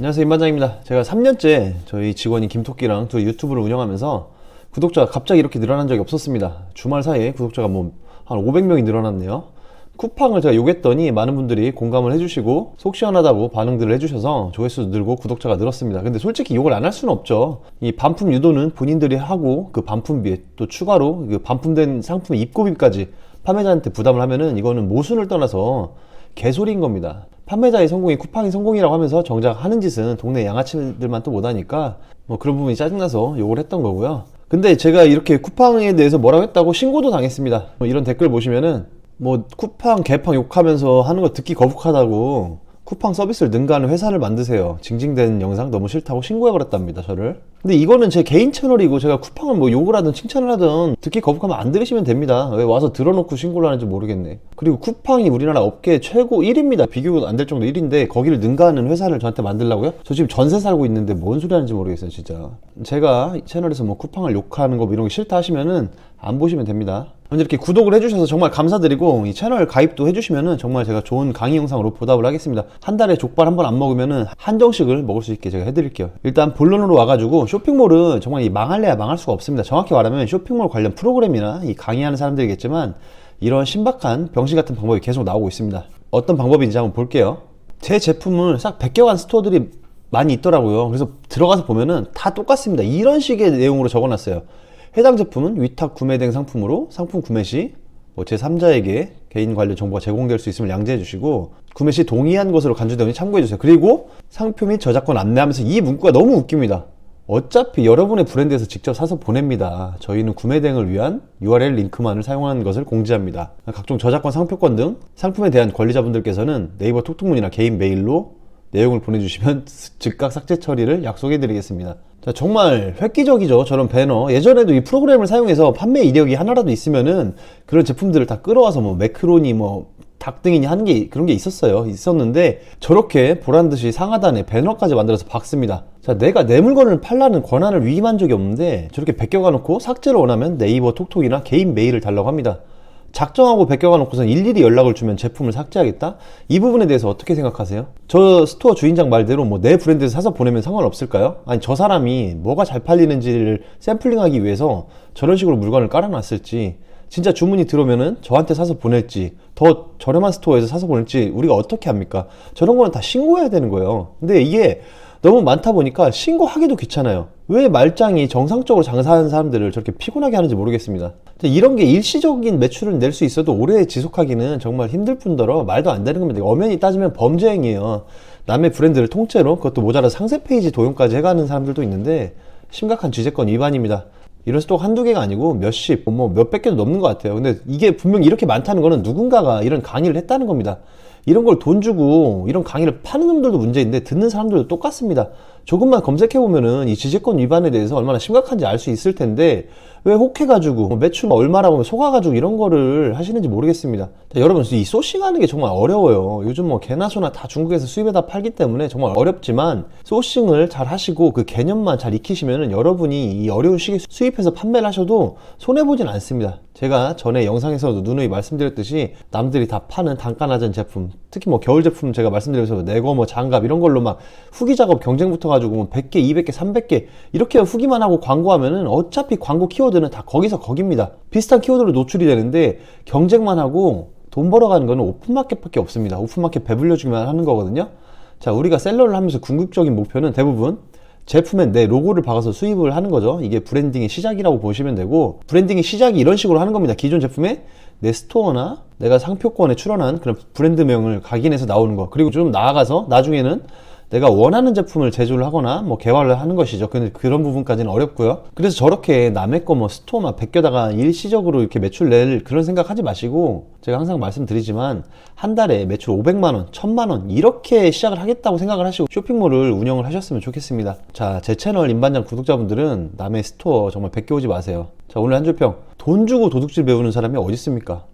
안녕하세요 임반장입니다. 제가 3년째 저희 직원인 김토끼랑 둘이 유튜브를 운영하면서 구독자가 갑자기 이렇게 늘어난 적이 없었습니다. 주말 사이에 구독자가 뭐 한 500명이 늘어났네요. 쿠팡을 제가 요구했더니 많은 분들이 공감을 해주시고 속 시원하다고 반응들을 해주셔서 조회수도 늘고 구독자가 늘었습니다. 근데 솔직히 욕을 안 할 수는 없죠. 이 반품 유도는 본인들이 하고 그 반품비에 또 추가로 그 반품된 상품의 입고비까지 판매자한테 부담을 하면은 이거는 모순을 떠나서 개소리인 겁니다. 판매자의 성공이 쿠팡이 성공이라고 하면서 정작 하는 짓은 동네 양아치들만 또 못하니까 뭐 그런 부분이 짜증나서 욕을 했던 거고요. 근데 제가 이렇게 쿠팡에 대해서 뭐라고 했다고 신고도 당했습니다. 뭐 이런 댓글 보시면은 뭐 쿠팡 개팡 욕하면서 하는 거 듣기 거북하다고 쿠팡 서비스를 능가하는 회사를 만드세요. 징징대는 영상 너무 싫다고 신고해 버렸답니다, 저를. 근데 이거는 제 개인 채널이고 제가 쿠팡을 뭐 욕을 하든 칭찬을 하든 듣기 거북하면 안 들으시면 됩니다. 왜 와서 들어놓고 신고를 하는지 모르겠네. 그리고 쿠팡이 우리나라 업계 최고 1위입니다. 비교가 안 될 정도 1위인데 거기를 능가하는 회사를 저한테 만들라고요? 저 지금 전세 살고 있는데 뭔 소리 하는지 모르겠어요, 진짜. 제가 이 채널에서 뭐 쿠팡을 욕하는 거뭐 이런 거 싫다 하시면은 안 보시면 됩니다. 이렇게 구독을 해주셔서 정말 감사드리고 이 채널 가입도 해주시면은 정말 제가 좋은 강의 영상으로 보답을 하겠습니다. 한 달에 족발 한 번 안 먹으면은 한정식을 먹을 수 있게 제가 해드릴게요. 일단 본론으로 와가지고 쇼핑몰은 정말 이 망할래야 망할 수가 없습니다. 정확히 말하면 쇼핑몰 관련 프로그램이나 이 강의하는 사람들이겠지만 이런 신박한 병신 같은 방법이 계속 나오고 있습니다. 어떤 방법인지 한번 볼게요. 제 제품을 싹 베껴간 스토어들이 많이 있더라고요. 그래서 들어가서 보면은 다 똑같습니다. 이런 식의 내용으로 적어놨어요. 해당 제품은 위탁 구매된 상품으로 상품 구매 시뭐 제3자에게 개인 관련 정보가 제공될 수 있음을 양지해 주시고 구매 시 동의한 것으로 간주되오니 참고해 주세요. 그리고 상표 및 저작권 안내하면서 이 문구가 너무 웃깁니다. 어차피 여러분의 브랜드에서 직접 사서 보냅니다. 저희는 구매 대행을 위한 URL 링크만을 사용하는 것을 공지합니다. 각종 저작권 상표권 등 상품에 대한 관리자분들께서는 네이버 톡톡문이나 개인 메일로 내용을 보내주시면 즉각 삭제 처리를 약속해 드리겠습니다. 자, 정말 획기적이죠. 저런 배너. 예전에도 이 프로그램을 사용해서 판매 이력이 하나라도 있으면은 그런 제품들을 다 끌어와서 뭐 매크로니 뭐 닭등이니 하는 게 그런 게 있었어요. 있었는데 저렇게 보란 듯이 상하단에 배너까지 만들어서 박습니다. 자, 내가 내 물건을 팔라는 권한을 위임한 적이 없는데 저렇게 베껴가 놓고 삭제를 원하면 네이버 톡톡이나 개인 메일을 달라고 합니다. 작정하고 베껴가 놓고선 일일이 연락을 주면 제품을 삭제하겠다? 이 부분에 대해서 어떻게 생각하세요? 저 스토어 주인장 말대로 뭐 내 브랜드에서 사서 보내면 상관없을까요? 아니 저 사람이 뭐가 잘 팔리는지를 샘플링하기 위해서 저런 식으로 물건을 깔아놨을지 진짜 주문이 들어오면은 저한테 사서 보낼지 더 저렴한 스토어에서 사서 보낼지 우리가 어떻게 합니까? 저런 거는 다 신고해야 되는 거예요. 근데 이게 너무 많다 보니까 신고하기도 귀찮아요. 왜 말짱이 정상적으로 장사하는 사람들을 저렇게 피곤하게 하는지 모르겠습니다. 이런 게 일시적인 매출을 낼 수 있어도 오래 지속하기는 정말 힘들 뿐더러 말도 안 되는 겁니다. 엄연히 따지면 범죄 행위예요. 남의 브랜드를 통째로 그것도 모자라 상세 페이지 도용까지 해가는 사람들도 있는데 심각한 지재권 위반입니다. 이런 스토어 한두 개가 아니고 몇십, 뭐 몇백 개도 넘는 것 같아요. 근데 이게 분명 이렇게 많다는 거는 누군가가 이런 강의를 했다는 겁니다. 이런 걸 돈 주고 이런 강의를 파는 놈들도 문제인데 듣는 사람들도 똑같습니다. 조금만 검색해 보면은 이 지재권 위반에 대해서 얼마나 심각한지 알 수 있을 텐데 왜 혹해가지고 뭐 매출 얼마라고 속아가지고 이런 거를 하시는지 모르겠습니다. 자, 여러분 이 소싱하는 게 정말 어려워요. 요즘 뭐 개나 소나 다 중국에서 수입에다 팔기 때문에 정말 어렵지만 소싱을 잘 하시고 그 개념만 잘 익히시면은 여러분이 이 어려운 시기에 수입해서 판매를 하셔도 손해 보진 않습니다. 제가 전에 영상에서도 누누이 말씀드렸듯이 남들이 다 파는 단가 낮은 제품 특히 뭐 겨울 제품 제가 말씀드려서 내거 뭐 장갑 이런 걸로 막 후기 작업 경쟁 붙어가지고 뭐 100개, 200개, 300개 이렇게 후기만 하고 광고하면은 어차피 광고 키워드는 다 거기서 거깁니다. 비슷한 키워드로 노출이 되는데 경쟁만 하고 돈 벌어가는 거는 오픈마켓밖에 없습니다. 오픈마켓 배불려주기만 하는 거거든요. 자, 우리가 셀러를 하면서 궁극적인 목표는 대부분 제품에 내 로고를 박아서 수입을 하는 거죠. 이게 브랜딩의 시작이라고 보시면 되고 브랜딩의 시작이 이런 식으로 하는 겁니다. 기존 제품에 내 스토어나 내가 상표권에 출원한 그런 브랜드명을 각인해서 나오는 거. 그리고 좀 나아가서 나중에는 내가 원하는 제품을 제조를 하거나 뭐 개발을 하는 것이죠. 근데 그런 부분까지는 어렵고요. 그래서 저렇게 남의 거 뭐 스토어만 베껴다가 일시적으로 이렇게 매출 낼 그런 생각 하지 마시고 제가 항상 말씀드리지만 한 달에 매출 500만 원, 1000만 원 이렇게 시작을 하겠다고 생각을 하시고 쇼핑몰을 운영을 하셨으면 좋겠습니다. 자, 제 채널 임반장 구독자분들은 남의 스토어 정말 베껴오지 마세요. 자, 오늘 한 줄평. 돈 주고 도둑질 배우는 사람이 어디 있습니까?